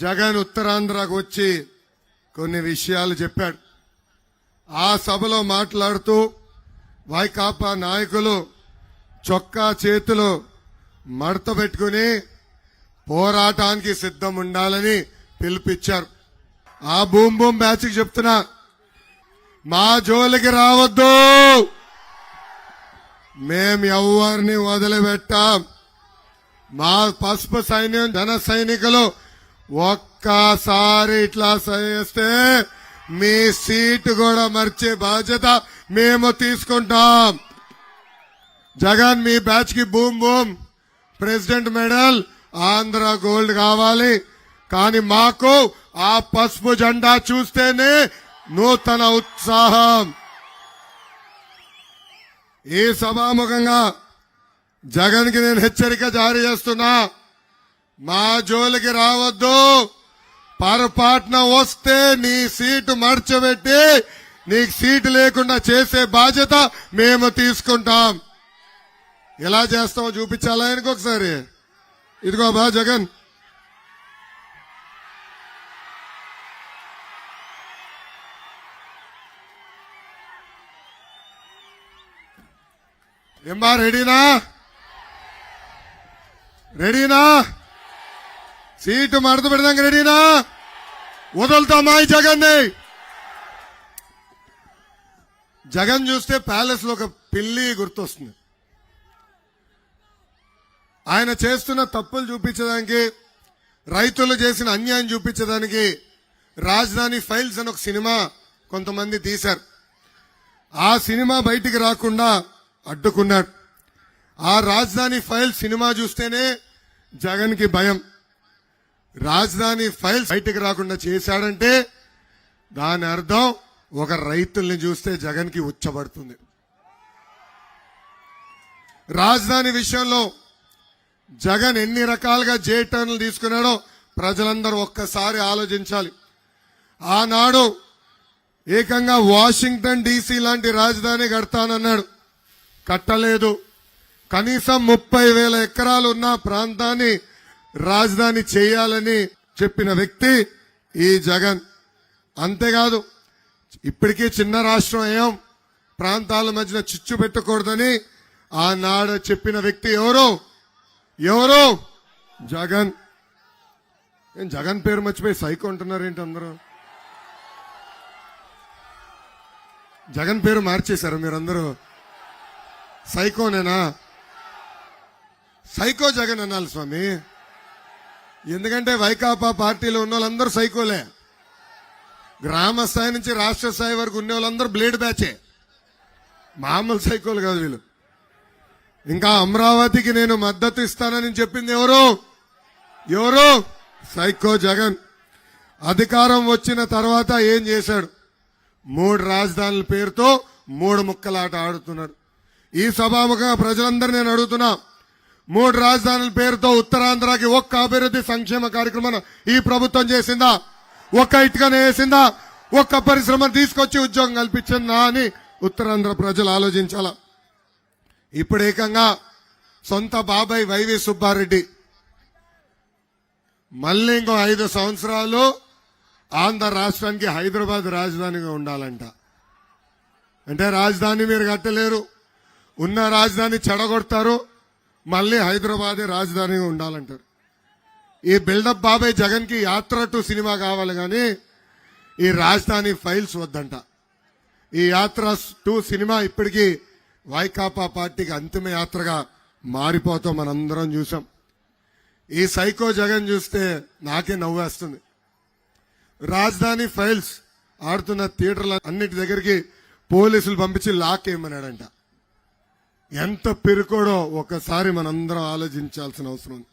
జగన్ ఉత్తరాంధ్రకు వచ్చి కొన్ని విషయాలు చెప్పాడు. ఆ సభలో మాట్లాడుతూ వైకాపా నాయకులు చొక్కా చేతులు మడత పెట్టుకుని పోరాటానికి సిద్ధం ఉండాలని పిలుపిచ్చారు ఆ బూమ్ బూమ్ బ్యాచ్ చెప్తున్నా మా జోలికి రావద్దు. మేం ఎవరిని వదిలిపెట్టాం. మా పసుపు సైన్యం ధన సైనికులు ఒక్కసారి ఇట్లా చేస్తే మీ సీటు కూడా మర్చే బాధ్యత మేము తీసుకుంటాం. జగన్ మీ బ్యాచ్కి boom boom. President medal Andhra gold కావాలి. కానీ మాకు ఆ పసుపు జెండా చూస్తేనే నూతన ఉత్సాహం. ఈ సభాముఖంగా జగన్కి నేను హెచ్చరిక జారీ చేస్తున్నా. మా జోలికి రావద్దు. పొరపాటున వస్తే నీ సీటు మర్చబెట్టి నీకు సీటు లేకుండా చేసే బాధ్యత మేము తీసుకుంటాం. ఎలా చేస్తామో చూపించాలా ఆయనకు ఒకసారి? ఇదిగో బా జగన్. ఏమ్మా రెడీనా? రెడీనా? సీటు మడత పెడదాం రెడీనా? వదులుతామా ఈ జగన్ని? జగన్ చూస్తే ప్యాలెస్లో ఒక పిల్లి గుర్తొస్తుంది. ఆయన చేస్తున్న తప్పులు చూపించడానికి రైతులు చేసిన అన్యాయం చూపించడానికి రాజధాని ఫైల్స్ అని ఒక సినిమా కొంతమంది తీశారు. ఆ సినిమా బయటికి రాకుండా అడ్డుకున్నాడు ఆ రాజధాని ఫైల్ సినిమా చూస్తేనే జగన్కి భయం. రాజధాని ఫైల్స్ బయటకు రాకుండా చేశాడంటే దాని అర్థం ఒక రైతుల్ని చూస్తే జగన్కి ఉచ్చబడుతుంది. రాజధాని విషయంలో జగన్ ఎన్ని రకాలుగా జే టర్న్లు తీసుకున్నాడో ప్రజలందరూ ఒక్కసారి ఆలోచించాలి. ఆనాడు ఏకంగా వాషింగ్టన్ డీసీ లాంటి రాజధాని కడతానన్నాడు. కట్టలేదు. కనీసం ముప్పై వేల ఎకరాలు ఉన్న ప్రాంతాన్ని రాజధాని చేయాలని చెప్పిన వ్యక్తి ఈ జగన్. అంతేకాదు ఇప్పటికీ చిన్న రాష్ట్రం ఏం ప్రాంతాల మధ్యన చిచ్చు పెట్టకూడదని ఆనాడు చెప్పిన వ్యక్తి ఎవరు? ఎవరు? జగన్. ఏం జగన్ పేరు మర్చిపోయి సైకో అంటున్నారు ఏంటి అందరూ? జగన్ పేరు మార్చేశారు మీరందరూ. సైకోనేనా? సైకో జగన్ అనాలి స్వామి. ఎందుకంటే వైకాపా పార్టీలో ఉన్న వాళ్ళందరూ సైకోలే. గ్రామ స్థాయి నుంచి రాష్ట్ర స్థాయి వరకు ఉన్న వాళ్ళందరూ బ్లేడ్ బ్యాచే. మామూలు సైకోలు కాదు వీళ్ళు. ఇంకా అమరావతికి నేను మద్దతు ఇస్తానని చెప్పింది ఎవరు? ఎవరు? సైకో జగన్. అధికారం వచ్చిన తర్వాత ఏం చేశాడు? మూడు రాజధానుల పేరుతో మూడు ముక్కలాట ఆడుతున్నాడు. ఈ సభాముఖంగా ప్రజలందరూ నేను అడుగుతున్నా. మూడు రాజధానుల పేరుతో ఉత్తరాంధ్రకి ఒక్క అభివృద్ధి సంక్షేమ కార్యక్రమం ఈ ప్రభుత్వం చేసిందా? ఒక్క ఇటుకనే వేసిందా? ఒక్క పరిశ్రమ తీసుకొచ్చి ఉద్యోగం కల్పించిందా అని ఉత్తరాంధ్ర ప్రజలు ఆలోచించాల. ఇప్పుడు ఏకంగా సొంత బాబాయ్ వైవి సుబ్బారెడ్డి. మళ్ళీ ఇంకో ఐదు సంవత్సరాలు ఆంధ్ర రాష్ట్రానికి హైదరాబాద్ రాజధానిగా ఉండాలంట. అంటే రాజధాని మీరు కట్టలేరు. ఉన్న రాజధాని చెడగొడతారు. మళ్ళీ హైదరాబాదే రాజధానిగా ఉండాలంటారు. ఈ బిల్డప్ బాబాయ్ జగన్కి యాత్ర టు సినిమా కావాలి కానీ ఈ రాజధాని ఫైల్స్ వద్దంట. ఈ యాత్ర టు సినిమా ఇప్పటికీ వైకాపా పార్టీకి అంతిమ యాత్రగా మారిపోతాం మనందరం చూసాం. ఈ సైకో జగన్ చూస్తే నాకే నవ్వేస్తుంది. రాజధాని ఫైల్స్ ఆడుతున్న థియేటర్ల అన్నిటి దగ్గరికి పోలీసులు పంపించి లాక్ వేయమన్నాడంట ఎంత పెరుకోడో ఒకసారి మనందరం ఆలోచించాల్సిన అవసరం ఉంది.